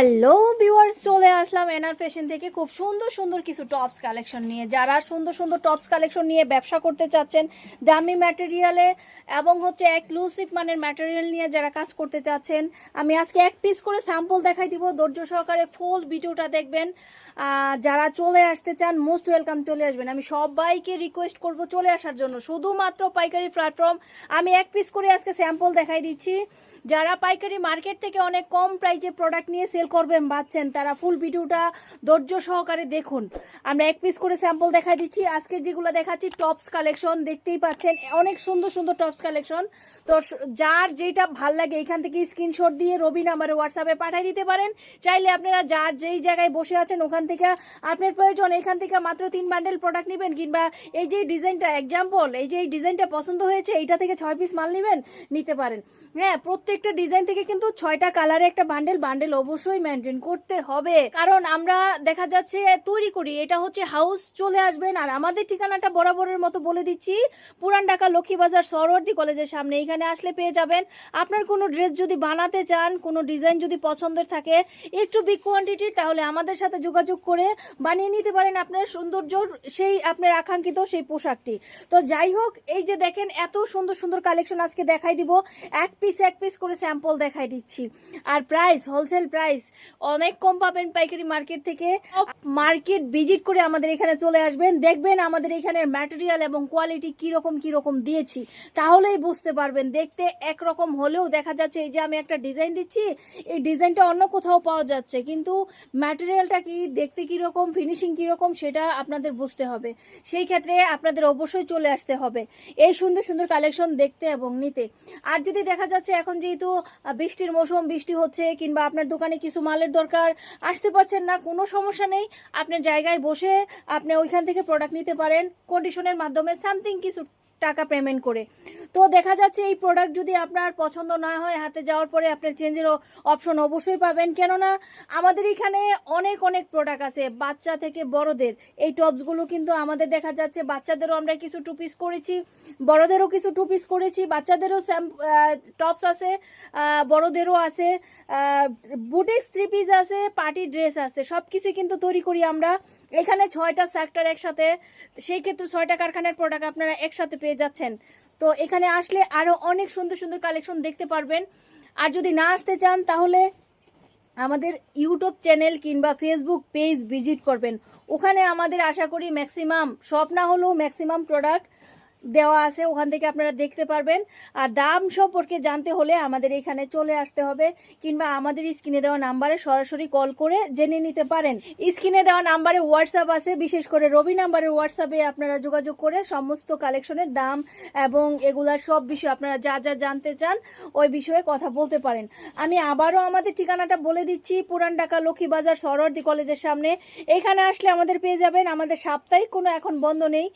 Hello viewers চলে আসলাম NR fashion থেকে। খুব সুন্দর সুন্দর কিছু টপস কালেকশন নিয়ে। যারা সুন্দর সুন্দর টপস কালেকশন নিয়ে ব্যবসা করতে চাচ্ছেন, দামি ম্যাটেরিয়ালে এবং হচ্ছে এক্সক্লুসিভ মানের ম্যাটেরিয়াল নিয়ে যারা কাজ করতে চাচ্ছেন, আমি আজকে এক পিস করে স্যাম্পল দেখাই দিব। ধৈর্য সহকারে ফুল ভিডিওটা দেখবেন। যারা চলে আসতে চান মোস্ট ওয়েলকাম চলে আসবেন। আমি সবাইকে রিকোয়েস্ট করব চলে আসার জন্য। শুধুমাত্র পাইকারি প্ল্যাটফর্ম আমি এক পিস করে আজকে স্যাম্পল দেখাই দিচ্ছি। যারা পাইকারি মার্কেট থেকে অনেক কম প্রাইজে প্রোডাক্ট নিয়ে সেল করবেন ভাবছেন তারা ফুল ভিডিওটা ধৈর্য সহকারে দেখুন। আমরা এক পিস করে স্যাম্পল দেখা দিচ্ছি। আজকে যেগুলো দেখাচ্ছি টপস কালেকশন দেখতেই পাচ্ছেন। অনেক সুন্দর সুন্দর টপস কালেকশন তো যার যেটা ভালো লাগে এখান থেকে স্ক্রিনশট দিয়ে রবি নাম্বারে হোয়াটসঅ্যাপে পাঠিয়ে দিতে পারেন। চাইলে আপনারা যার যেই জায়গায় বসে আছেন, ওখান থেকে আপনার প্রয়োজন, এখান থেকে মাত্র তিন বান্ডেল প্রোডাক্ট নেবেন কিংবা এই যে ডিজাইনটা এক্সাম্পল এই যে এই ডিজাইনটা পছন্দ হয়েছে, এইটা থেকে ছয় পিস মাল নেবেন, নিতে পারেন। হ্যাঁ প্রত্যেকটা ডিজাইন থেকে কিন্তু ছয়টা কালারে একটা বান্ডেল বান্ডেল অবশ্যই মেনটেন করতে হবে। কারণ আমরা দেখা যাচ্ছে তৈরি করি, এটা হচ্ছে হাউস চলে আসবেন আর আমাদের ঠিকানাটা বরাবরের মতো বলে দিচ্ছি, পুরান ঢাকা লক্ষ্মীবাজার সরওয়ার্দী কলেজের সামনে। এখানে আসলে পেয়ে যাবেন। আপনার কোনো ড্রেস যদি বানাতে চান, কোনো ডিজাইন যদি পছন্দের থাকে, একটু বিগ কোয়ান্টিটির তাহলে আমাদের সাথে যোগাযোগ করে বানিয়ে নিতে পারেন আপনার সৌন্দর্য সেই আপনার আকাঙ্ক্ষিত সেই পোশাকটি। তো যাই হোক, এই যে দেখেন, এত সুন্দর সুন্দর কালেকশন আজকে দেখাই দিব। এক পিস এক পিস করে স্যাম্পল দেখাই দিচ্ছি। আর প্রাইস হোলসেল প্রাইস অনেক কম পাবেন পাইকারি মার্কেট থেকে। মার্কেট ভিজিট করে আমাদের এখানে চলে আসবেন। দেখবেন আমাদের এখানে ম্যাটেরিয়াল এবং কোয়ালিটি কীরকম কীরকম দিয়েছি, তাহলেই বুঝতে পারবেন। দেখতে একরকম হলেও দেখা যাচ্ছে এই যে আমি একটা ডিজাইন দিচ্ছি, এই ডিজাইনটা অন্য কোথাও পাওয়া যাচ্ছে। কিন্তু ম্যাটেরিয়ালটা কি, দেখতে কীরকম ফিনিশিং কীরকম, সেটা আপনাদের বুঝতে হবে। সেই ক্ষেত্রে আপনাদের অবশ্যই চলে আসতে হবে। এই সুন্দর সুন্দর কালেকশন দেখতে এবং নিতে। আর যদি দেখা যাচ্ছে এখন যেহেতু বৃষ্টির মৌসুম, বৃষ্টি হচ্ছে, কিংবা আপনার দোকানে কিছু মালের দরকার, আসতে পারছেন না, কোনো সমস্যা নেই। আপনার জায়গায় বসে আপনি ওইখান থেকে প্রোডাক্ট নিতে পারেন। কন্ডিশনের মাধ্যমে সামথিং কিছু টাকা পেমেন্ট করে। তো দেখা যাচ্ছে এই প্রোডাক্ট যদি আপনার পছন্দ না হয়, হাতে যাওয়ার পরে আপনার চেঞ্জের অপশন অবশ্যই পাবেন। কেননা আমাদের এখানে অনেক অনেক প্রোডাক্ট আছে, বাচ্চা থেকে বড়দের। এই টপসগুলো কিন্তু আমাদের দেখা যাচ্ছে বাচ্চাদেরও আমরা কিছু টু পিস করেছি, বড়দেরও কিছু টু পিস করেছি, বাচ্চাদেরও স্যাম টপস আছে বড়দেরও আছে বুটিক্স থ্রি পিস আছে পার্টি ড্রেস আছে সব কিছুই কিন্তু তৈরি করি আমরা। এখানে ছয়টা সেক্টর একসাথে, সেই ক্ষেত্রে ছয়টা কারখানার প্রোডাক্ট আপনারা একসাথে পেয়ে যাচ্ছেন। তো এখানে আসলে আরও অনেক সুন্দর সুন্দর কালেকশন দেখতে পারবেন। আর যদি না আসতে চান, তাহলে আমাদের ইউটিউব চ্যানেল কিংবা ফেসবুক পেজ ভিজিট করবেন। ওখানে আমাদের আশা করি ম্যাক্সিমাম সব না হলেও ম্যাক্সিমাম প্রোডাক্ট দেওয়া আছে, ওখান থেকে আপনারা দেখতে পারবেন। আর দাম সম্পর্কে জানতে হলে আমাদের এখানে চলে আসতে হবে, কিংবা আমাদের স্ক্রিনে দেওয়া নাম্বারে সরাসরি কল করে জেনে নিতে পারেন। স্ক্রিনে দেওয়া নাম্বারে হোয়াটসঅ্যাপ আছে, বিশেষ করে রবি নাম্বারের হোয়াটসঅ্যাপে আপনারা যোগাযোগ করে সমস্ত কালেকশনের দাম এবং এগুলার সব বিষয় আপনারা যা যা জানতে চান, ওই বিষয়ে কথা বলতে পারেন। আমি আবারও আমাদের ঠিকানাটা বলে দিচ্ছি, পুরান ঢাকা লক্ষ্মীবাজার সরোয়ার্দী কলেজের সামনে। এখানে আসলে আমাদের পেয়ে যাবেন, আমাদের সাপ্তাহিক কোনো এখন বন্ধ নেই।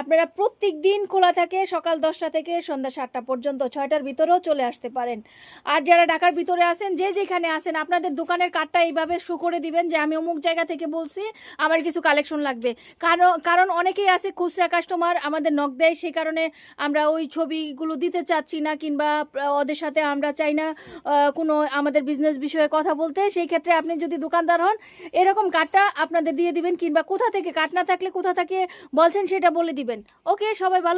আপনারা প্রত্যেক দিন খোলা থাকে, সকাল দশটা থেকে সন্ধ্যা সাতটা পর্যন্ত ছয়টার ভিতরেও চলে আসতে পারেন। আর যারা ঢাকার ভিতরে আছেন, যে যেখানে আছেন, আপনাদের দোকানের কার্ডটা এইভাবে শো করে দিবেন যে আমি অমুক জায়গা থেকে বলছি, আমার কিছু কালেকশন লাগবে। কারণ কারণ অনেকেই আছে খুচরা কাস্টমার আমাদের নক দেয় সেই কারণে আমরা ওই ছবিগুলো দিতে চাচ্ছি না কিংবা ওদের সাথে আমরা চাই না কোনো আমাদের বিজনেস বিষয়ে কথা বলতে। সেই ক্ষেত্রে আপনি যদি দোকানদার হন, এরকম কার্ডটা আপনাদের দিয়ে দিবেন কিংবা কোথা থেকে কার্ড না থাকলে কোথা থেকে বলছেন সেটা বলে দিবেন। ওকে, সবাই ভালো